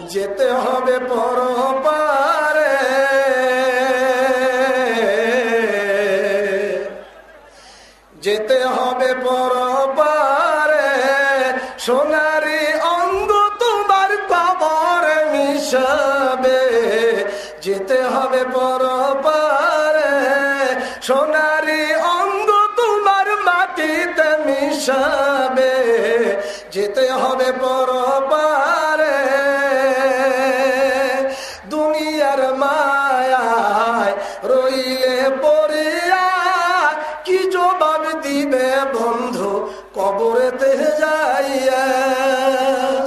যেতে হবে পরপারে। যেতে হবে পরপারে। সোনারি অঙ্গ তোমার কবর মিশাবে। যেতে হবে পরপারে। সোনারি অঙ্গ তোমার মাটিতে মিশাবে। যেতে হবে পরপারে। দিবে বন্ধু কবরেতে যাইয়া।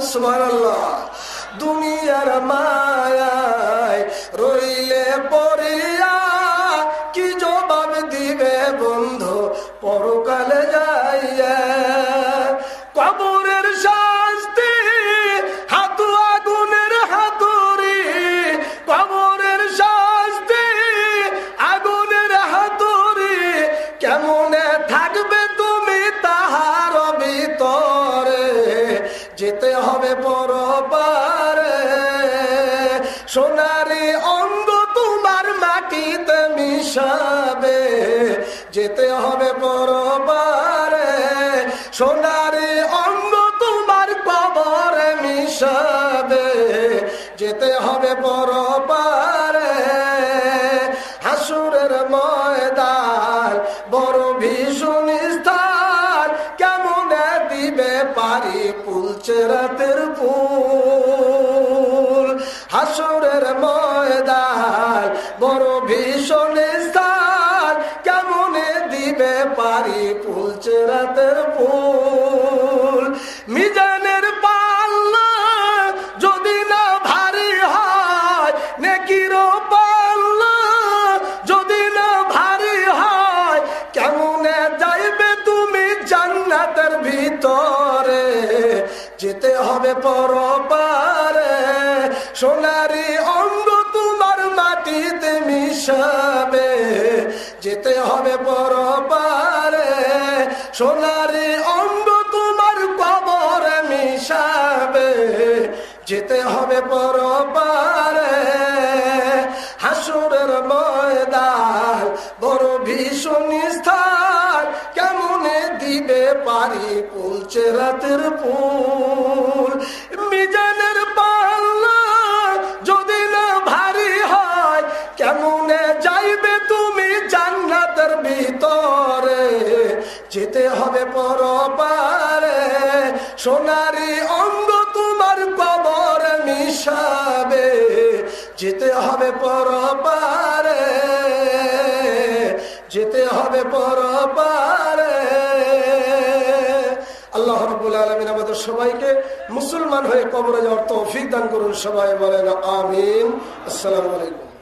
সুবহানাল্লাহ। দুনিয়ার মায়ায় রইলে পরিয়া কি জবাব দিবে বন্ধু? পরকালে থাকবে তুমি তাহার ভিতরে, যেতে হবে পরপারে। সোনারি অঙ্গ তোমার মাটিতে মিশাবে, যেতে হবে পরপারে। সোনারি অঙ্গ তোমার কবরে মিশাবে, যেতে হবে পরপারে। দিবে পুলছে রাতের ফুল হাসুরের ময়দান, বড় ভীষণ স্থান। কেমন দিবে পারি পুলছে রাতের ফুল মিজানের ভিতরে যেতে হবে পরপারে। সোনারি অঙ্গ তোমার মাটিতে মিশাবে। যেতে হবে পরপারে। সোনারি অঙ্গ তোমার কবরে মিশাবে। যেতে হবে পরপারে। হাসুরের ময়দান বড় ভীষণ স্থান দিবে পারি পুলছে রাতের পুল মিজানের পাল্লা যদি না ভারী হয়, কেমনে যাইবে তুমি জান্নাতের ভিতরে? যেতে হবে পরপারে, সোনারি অঙ্গ তোমার কবর মিশাবে। যেতে হবে পরপারে, যেতে হবে পরপারে। আল্লাহ রবুল আলমিন আমাদের সবাইকে মুসলমান হয়ে কবরে যাওয়ার তৌফিক দান করুন, সবাই বলেন আমিন। আসসালামু আলাইকুম।